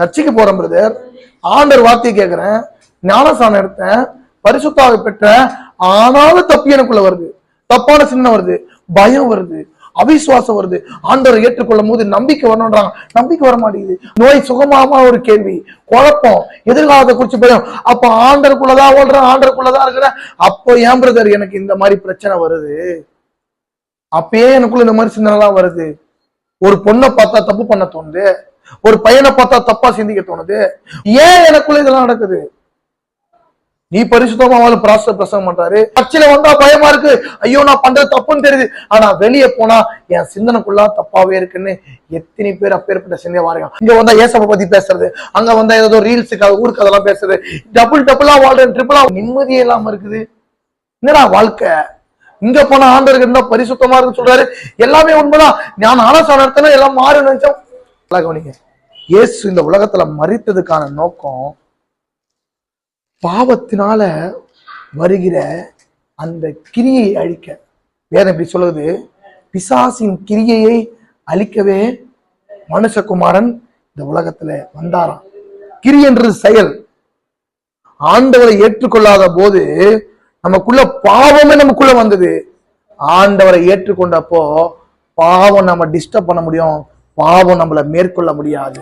சர்ச்சைக்கு போறேன் பிரதர் ஆண்டர் வார்த்தையை கேட்கிறேன் ஞானசானம் எடுத்தேன். பரிசுத்தாவை பெற்ற ஆனாலும் தப்பு எனக்குள்ள வருது. தப்பான சின்னம் வருது. பயம் வருது. அவிசுவாசம் வருது. ஆண்டவரை ஏற்றுக்கொள்ளும் போது நம்பிக்கை வரணுன்றாங்க நம்பிக்கை வர மாட்டேங்குது. நோய் சுகமாமா ஒரு கேள்வி. குழப்பம். எதிர்காலத்தை குறிச்சு பயம். அப்ப ஆண்டருக்குள்ளதான் ஓடுறேன் ஆண்டருக்குள்ளதான் இருக்கிறேன். அப்போ ஏன் பிரதர் எனக்கு இந்த மாதிரி பிரச்சனை வருது? அப்பயே எனக்குள்ள இந்த மாதிரி சின்னலாம் வருது. ஒரு பொண்ணை பார்த்தா தப்பு பண்ண தோணுது. ஒரு பையனை பார்த்தா தப்பா சிந்திக்க தோணுது. ஏன் எனக்குள்ள இதெல்லாம் நடக்குது? நீ பரிசுத்தமா அவளை பிராச பிரசங்கம் பண்றாரு. சர்ச்சையில வந்தா பயமா இருக்கு. ஐயோ நான் பண்றது தப்புன்னு தெரியுது. ஆனா வெளியே போனா என் சிந்தனைக்குள்ள தப்பாவே இருக்குன்னு எத்தனை பேர் அப்பேற்பட்ட சிந்தைய வாருங்க இங்க வந்தா ஏசப்ப பத்தி பேசுறது. அங்க வந்தா ஏதோ ரீல்ஸுக்காக ஊருக்கு அதெல்லாம் பேசுறது. டபுள் டபுளா வாழ்றேன் ட்ரிபிளா நிம்மதியே இல்லாம இருக்குது. என்னடா வாழ்க்கை? இங்க போன ஆண்டருக்கு இருந்தா பரிசுத்தமா இருக்குன்னு சொல்றாரு? எல்லாமே உண்மைதான். நான் ஆலோசனை நடத்தினா எல்லாம் மாறு நினைச்சோம். நல்லா கவனிங்க. இயேசு இந்த உலகத்துல மறித்ததுக்கான நோக்கம் பாவத்தினால வருகிற அந்த கிரியை அழிக்க. வேதம் இப்படி சொல்லுது. பிசாசின் கிரியையை அழிக்கவே மனுஷகுமாரன் இந்த உலகத்துல வந்தாராம். கிரி என்றது செயல். ஆண்டவரை ஏற்றுக்கொள்ளாத போது நமக்குள்ள பாவமே நமக்குள்ள வந்தது. ஆண்டவரை ஏற்றுக்கொண்டப்போ பாவம் நம்ம டிஸ்டர்ப் பண்ண முடியும். பாவம் நம்மளை மேற்கொள்ள முடியாது.